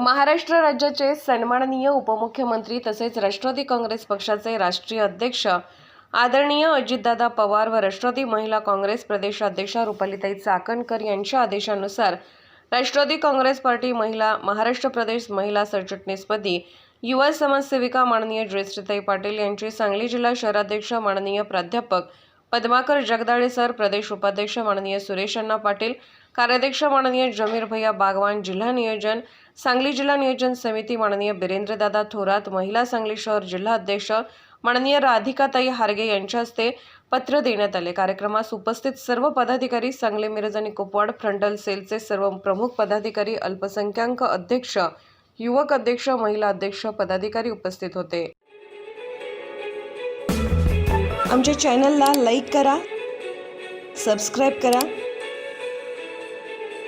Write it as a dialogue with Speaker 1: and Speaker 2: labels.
Speaker 1: महाराष्ट्र राज्याचे सन्माननीय उपमुख्यमंत्री तसेच राष्ट्रवादी काँग्रेस पक्षाचे राष्ट्रीय अध्यक्ष आदरणीय अजितदादा पवार व राष्ट्रवादी महिला काँग्रेस प्रदेशाध्यक्षा रुपालीताई चाकणकर यांच्या आदेशानुसार राष्ट्रवादी काँग्रेस पार्टी महिला महाराष्ट्र प्रदेश महिला सरचिटणीसपदी युवा समाजसेविका माननीय जयश्रीताई पाटील यांची सांगली जिल्हा शहराध्यक्ष माननीय प्राध्यापक पद्माकर जगदाळे सर प्रदेश उपाध्यक्ष माननीय सुरेश अण्णा पाटील कार्याध्यक्ष माननीय जमीर भैया बागवान जिल्हा नियोजन सांगली जिल्हा नियोजन समिती माननीय बिरेंद्रदादा थोरात महिला सांगली शहर जिल्हा अध्यक्ष माननीय राधिकाताई हारगे यांच्या हस्ते पत्र देण्यात आले कार्यक्रमास उपस्थित सर्व पदाधिकारी सांगली मिरज आणि कुपवाड फ्रंटल सेलचे सर्व प्रमुख पदाधिकारी अल्पसंख्याक अध्यक्ष युवक अध्यक्ष महिला अध्यक्ष पदाधिकारी उपस्थित होते आमच्या चॅनलला लाईक करा सबस्क्राईब करा.